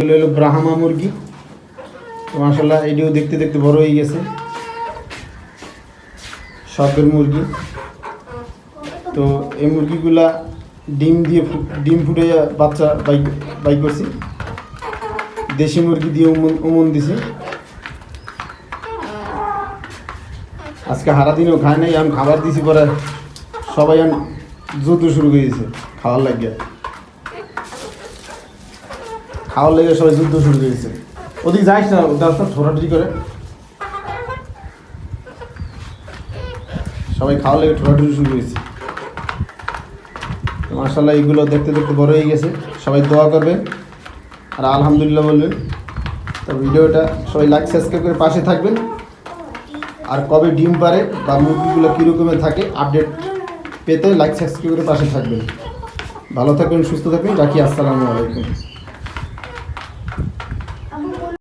এগুলো হলো ব্রাহ্মা মুরগি। তো মাসাল্লাহ এটিও দেখতে দেখতে বড় হয়ে গেছে। শখের মুরগি। তো এই মুরগিগুলা ডিম দিয়ে ডিম ফুটে বাচ্চা বাই বাই করছি। দেশি মুরগি দিয়ে উমন উমন দিছি। আজকে হারা দিনও খায় নাই আমি খাবার দিছি পরে সবাই যুদ্ধ শুরু করে দিয়েছে খাওয়ার লাগিয়া। খাওয়ার লেগে সবাই যুদ্ধ শুরু করে দিয়েছে। ওদিকে যাইস না দশটা ঠোরাঠুরি করে। সবাই খাওয়ার লেগে ঠোরাঠুরি শুরু করেছে। মার্শাল্লাহ এইগুলো দেখতে দেখতে বড় হয়ে গেছে। সবাই দোয়া করবে। আর আলহামদুলিল্লাহ বলবেন তো ভিডিওটা সবাই লাইক সাবস্ক্রাইব করে পাশে থাকবেন। আর কবে ডিম পারে বা মুরগিগুলো কীরকমের থাকে আপডেট পেতে লাইক সাবস্ক্রাইব করে পাশে থাকবেন। ভালো থাকবেন, সুস্থ থাকবেন। রাখি, আসসালামু আলাইকুম।